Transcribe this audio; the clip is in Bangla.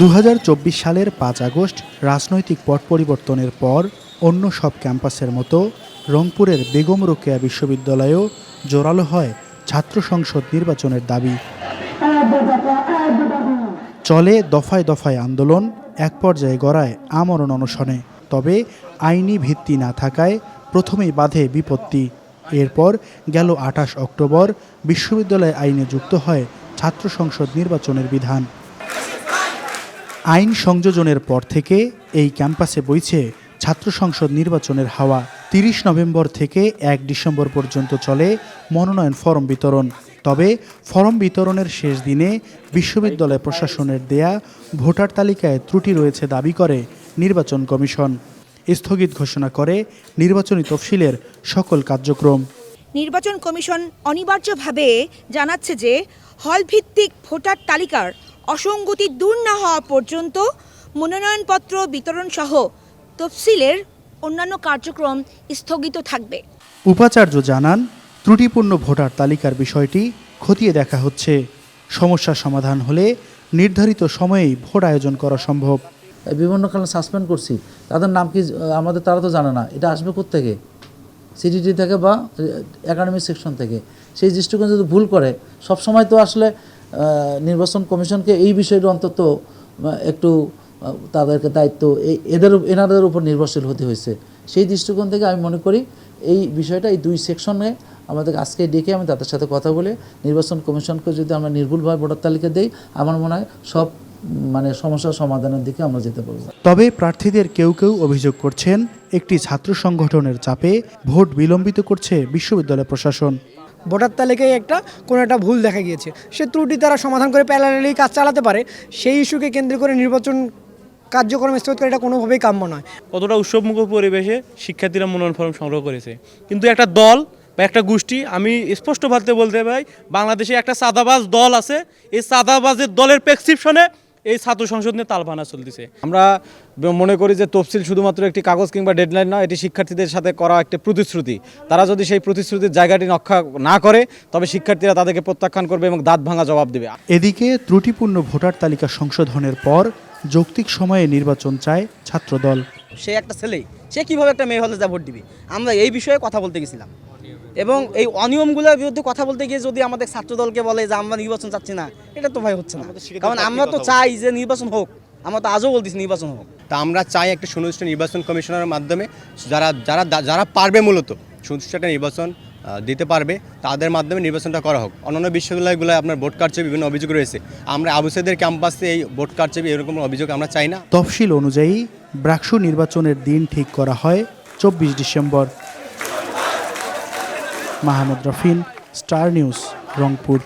দু হাজার চব্বিশ সালের পাঁচ আগস্ট রাজনৈতিক পট পরিবর্তনের পর অন্য সব ক্যাম্পাসের মতো রংপুরের বেগম রোকেয়া বিশ্ববিদ্যালয়েও জোরালো হয় ছাত্র সংসদ নির্বাচনের দাবি। চলে দফায় দফায় আন্দোলন, এক পর্যায়ে গড়ায় আমরণ অনশনে। তবে আইনি ভিত্তি না থাকায় প্রথমেই বাধে বিপত্তি। এরপর গেল আঠাশ অক্টোবর বিশ্ববিদ্যালয় আইনে যুক্ত হয় ছাত্র সংসদ নির্বাচনের বিধান। আইন সংযোজনের পর থেকে এই ক্যাম্পাসে বইছে ছাত্র সংসদ নির্বাচনের হাওয়া। তিরিশ নভেম্বর থেকে এক ডিসেম্বর পর্যন্ত চলে মনোনয়ন ফরম বিতরণ। তবে ফরম বিতরণের শেষ দিনে বিশ্ববিদ্যালয় প্রশাসনের দেয়া ভোটার তালিকায় ত্রুটি রয়েছে দাবি করে নির্বাচন কমিশন। স্থগিত ঘোষণা করে নির্বাচনী তফসিলের সকল কার্যক্রম। নির্বাচন কমিশন অনিবার্যভাবে জানাচ্ছে যে হলভিত্তিক ভোটার তালিকার অসঙ্গতি দূর না হওয়া পর্যন্ত মনোনয়নপত্র বিতরণ সহ তফসিলের অন্যান্য কার্যক্রম স্থগিত থাকবে। উপাচার্য জানান ত্রুটিপূর্ণ ভোটার তালিকার বিষয়টি খতিয়ে দেখা হচ্ছে। সমস্যা সমাধান হলে নির্ধারিত সময়েই ভোট আয়োজন করা সম্ভব। বিভিন্ন কারণে সাসপেন্ড করছি। তাদের নাম কি আমাদের তারা তো জানে না। এটা আসবে থেকে সিডিটি থেকে বা একাডেমিক সেকশন থেকে। সেই দৃষ্টিকোণ যদি ভুল করে সব সময় তো আসলে নির্বাচন কমিশনকে এই বিষয়টা অন্তত একটু তাদেরকে দায়িত্ব এদের, এনাদের উপর নির্ভরশীল হতে হয়েছে। সেই দৃষ্টিকোণ থেকে আমি মনে করি এই বিষয়টা, এই দুই সেকশনে আমাদের আজকে ডেকে আমি তাদের সাথে কথা বলে নির্বাচন কমিশনকে যদি আমরা নির্ভুলভাবে ভোটার তালিকা দেই, আমার মনে হয় সব মানে সমস্যার সমাধানের দিকে আমরা যেতে পারব। তবে প্রার্থীদের কেউ কেউ অভিযোগ করছেন, একটি ছাত্র সংগঠনের চাপে ভোট বিলম্বিত করছে বিশ্ববিদ্যালয় প্রশাসন। ভোটার তালিকায় একটা, কোনো একটা ভুল দেখা গিয়েছে। সে ত্রুটি তারা সমাধান করে প্যারালালি কাজ চালাতে পারে। সেই ইস্যুকে কেন্দ্র করে নির্বাচন কার্যক্রম স্থগিত করে এটা কোনোভাবেই কাম্য নয়। কতটা উৎসবমুখর পরিবেশে শিক্ষার্থীরা মনোনয়ন ফর্ম সংগ্রহ করেছে। কিন্তু একটা দল বা একটা গোষ্ঠী, আমি স্পষ্ট ভাবতে বলতে পাই বাংলাদেশে একটা সাদাবাজ দল আছে। এই সাদাবাজের দলের প্রেসক্রিপশনে এই ছাত্র সংসদ নিয়ে তালবানা চলতেছে। আমরা মনে করি যে তফসিল শুধুমাত্র একটি কাগজ কিংবা ডেডলাইন নয় এটি শিক্ষার্থীদের সাথে করা একটি প্রতিশ্রুতি। তারা যদি সেই প্রতিশ্রুতির জায়গাটি রক্ষা না করে তবে শিক্ষার্থীরা তাদেরকে প্রত্যাখ্যান করবে এবং দাঁত ভাঙা জবাব দেবে। এদিকে ত্রুটিপূর্ণ ভোটার তালিকা সংশোধনের পর যৌক্তিক সময়ে নির্বাচন চায় ছাত্রদল। সে একটা ছেলে সে কীভাবে একটা মেয়ে হলে যা ভোট দিবে? আমরা এই বিষয়ে কথা বলতে গেছিলাম। এবং এই অনিয়মগুলোর বিরুদ্ধে কথা বলতে গিয়ে যদি আমাদের ছাত্রদলকে বলে যে আমরা নির্বাচন চাচ্ছি না এটা তো ভাই হচ্ছে না। কারণ আমরা তো চাই যে নির্বাচন হোক আমরা তো আজও বলতেছি নির্বাচন হোক। তা আমরা চাই একটা সুনির্দিষ্ট নির্বাচন কমিশনের মাধ্যমে যারা যারা যারা পারবে মূলত সুনির্দিষ্ট একটা নির্বাচন দিতে পারবে তাদের মাধ্যমে নির্বাচনটা করা হোক। অন্যান্য বিশ্ববিদ্যালয়গুলোয় আপনার ভোট কারচুপি বিভিন্ন অভিযোগ রয়েছে। আমরা আবুসেদের ক্যাম্পাসে এই ভোট কারচুপি এরকম অভিযোগ আমরা চাই না। তফসিল অনুযায়ী ব্রাকসু নির্বাচনের দিন ঠিক করা হয় চব্বিশ December. Mahmud Rafin Star News Rangpur.